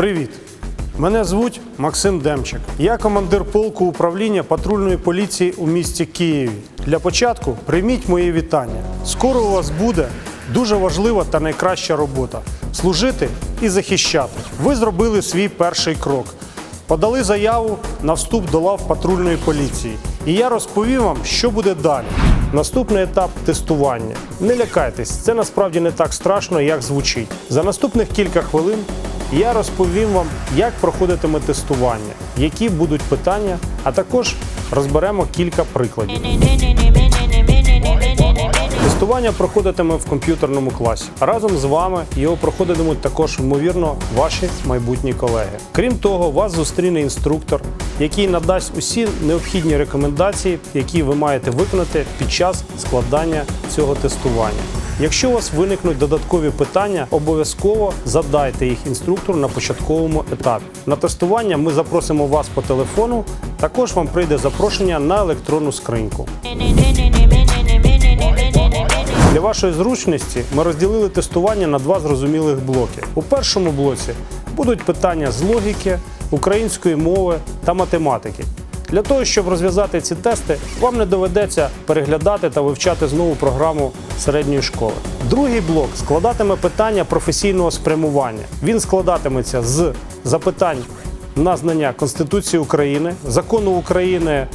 Привіт! Мене звуть Максим Демчик. Я командир полку управління патрульної поліції у місті Києві. Для початку прийміть мої вітання. Скоро у вас буде дуже важлива та найкраща робота служити і захищати. Ви зробили свій перший крок. Подали заяву на вступ до лав патрульної поліції. І я розповім вам, що буде далі. Наступний етап тестування. Не лякайтесь, це насправді не так страшно, як звучить. За наступних кілька хвилин я розповім вам, як проходитиме тестування, які будуть питання, а також розберемо кілька прикладів. Тестування проходитиме в комп'ютерному класі. Разом з вами його проходитимуть також, ймовірно, ваші майбутні колеги. Крім того, вас зустріне інструктор, який надасть усі необхідні рекомендації, які ви маєте виконати під час складання цього тестування. Якщо у вас виникнуть додаткові питання, обов'язково задайте їх інструктору на початковому етапі. На тестування ми запросимо вас по телефону. Також вам прийде запрошення на електронну скриньку. Для вашої зручності ми розділили тестування на два зрозумілих блоки. У першому блоці будуть питання з логіки, української мови та математики. Для того, щоб розв'язати ці тести, вам не доведеться переглядати та вивчати знову програму середньої школи. Другий блок складатиме питання професійного спрямування. Він складатиметься з запитань на знання Конституції України, закону України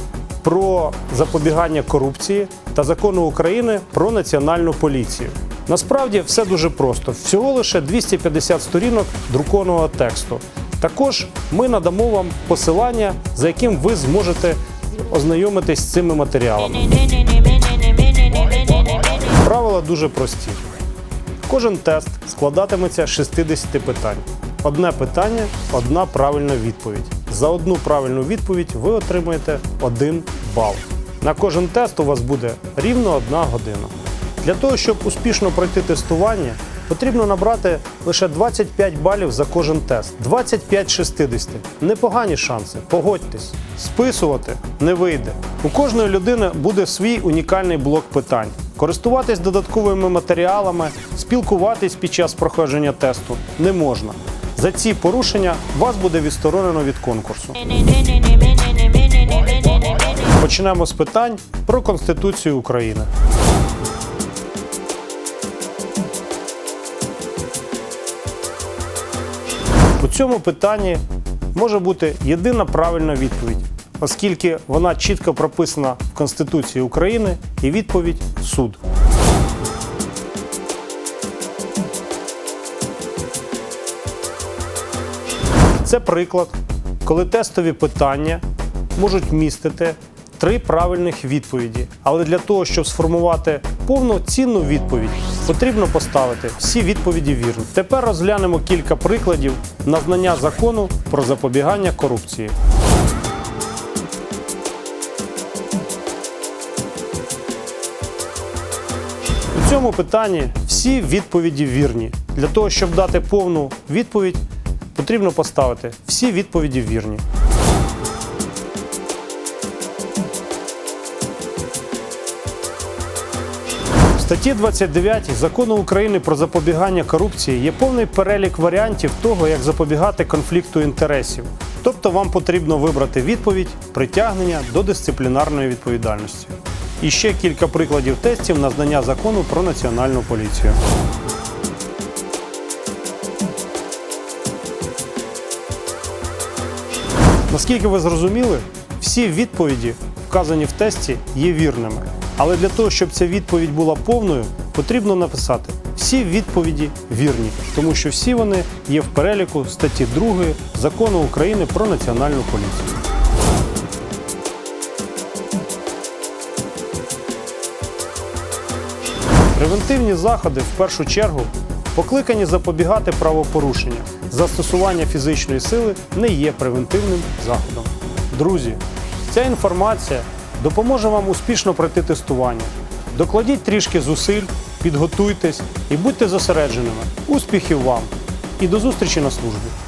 про запобігання корупції та закону України про національну поліцію. Насправді все дуже просто. Всього лише 250 сторінок друкованого тексту. Також ми надамо вам посилання, за яким ви зможете ознайомитись з цими матеріалами. Правила дуже прості. Кожен тест складатиметься з 60 питань. Одне питання, одна правильна відповідь. За одну правильну відповідь ви отримаєте 1 бал. На кожен тест у вас буде рівно 1 година. Для того, щоб успішно пройти тестування, потрібно набрати лише 25 балів за кожен тест. 25 з 60. Непогані шанси, погодьтесь. Списувати не вийде. У кожної людини буде свій унікальний блок питань. Користуватись додатковими матеріалами, спілкуватись під час проходження тесту не можна. За ці порушення вас буде відсторонено від конкурсу. Почнемо з питань про Конституцію України. У цьому питанні може бути єдина правильна відповідь, оскільки вона чітко прописана в Конституції України і відповідь суд. Це приклад, коли тестові питання можуть містити три правильних відповіді. Але для того, щоб сформувати повноцінну відповідь, потрібно поставити всі відповіді вірно. Тепер розглянемо кілька прикладів на знання закону про запобігання корупції. У цьому питанні всі відповіді вірні. Для того, щоб дати повну відповідь, потрібно поставити всі відповіді вірні. Статті 29 закону України про запобігання корупції є повний перелік варіантів того, як запобігати конфлікту інтересів. Тобто вам потрібно вибрати відповідь притягнення до дисциплінарної відповідальності. І ще кілька прикладів тестів на знання закону про національну поліцію. Наскільки ви зрозуміли, всі відповіді, вказані в тесті, є вірними. Але для того, щоб ця відповідь була повною, потрібно написати всі відповіді вірні, тому що всі вони є в переліку статті 2 закону України про національну поліцію. Превентивні заходи в першу чергу покликані запобігати правопорушення. Застосування фізичної сили не є превентивним заходом. Друзі, ця інформація допоможе вам успішно пройти тестування. Докладіть трішки зусиль, підготуйтесь і будьте зосередженими. Успіхів вам і до зустрічі на службі!